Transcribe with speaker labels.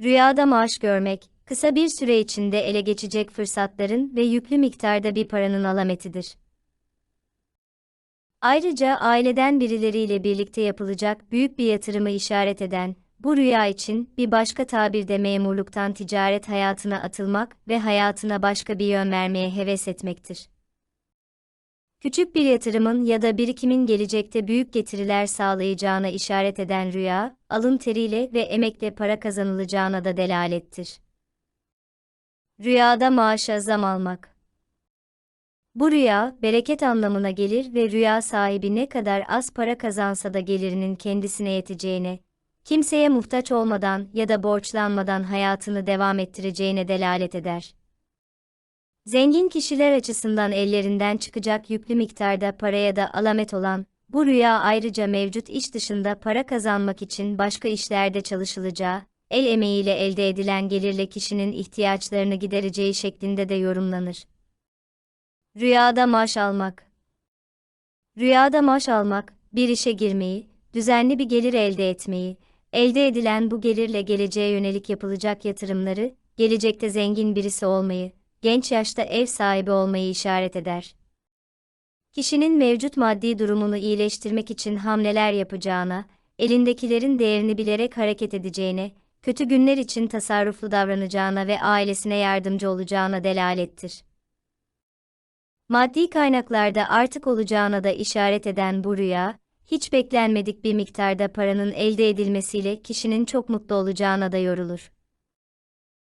Speaker 1: Rüyada maaş görmek, kısa bir süre içinde ele geçecek fırsatların ve yüklü miktarda bir paranın alametidir. Ayrıca aileden birileriyle birlikte yapılacak büyük bir yatırımı işaret eden, bu rüya için bir başka tabirde memurluktan ticaret hayatına atılmak ve hayatına başka bir yön vermeye heves etmektir. Küçük bir yatırımın ya da birikimin gelecekte büyük getiriler sağlayacağına işaret eden rüya, alın teriyle ve emekle para kazanılacağına da delalettir. Rüyada maaşa zam almak. Bu rüya, bereket anlamına gelir ve rüya sahibi ne kadar az para kazansa da gelirinin kendisine yeteceğine, kimseye muhtaç olmadan ya da borçlanmadan hayatını devam ettireceğine delalet eder. Zengin kişiler açısından ellerinden çıkacak yüklü miktarda paraya da alamet olan, bu rüya ayrıca mevcut iş dışında para kazanmak için başka işlerde çalışılacağı, el emeğiyle elde edilen gelirle kişinin ihtiyaçlarını gidereceği şeklinde de yorumlanır. Rüyada maaş almak Rüyada maaş almak, bir işe girmeyi, düzenli bir gelir elde etmeyi, elde edilen bu gelirle geleceğe yönelik yapılacak yatırımları, gelecekte zengin birisi olmayı, genç yaşta ev sahibi olmayı işaret eder. Kişinin mevcut maddi durumunu iyileştirmek için hamleler yapacağına, elindekilerin değerini bilerek hareket edeceğine, kötü günler için tasarruflu davranacağına ve ailesine yardımcı olacağına delalettir. Maddi kaynaklarda artık olacağına da işaret eden bu rüya, hiç beklenmedik bir miktarda paranın elde edilmesiyle kişinin çok mutlu olacağına da yorulur.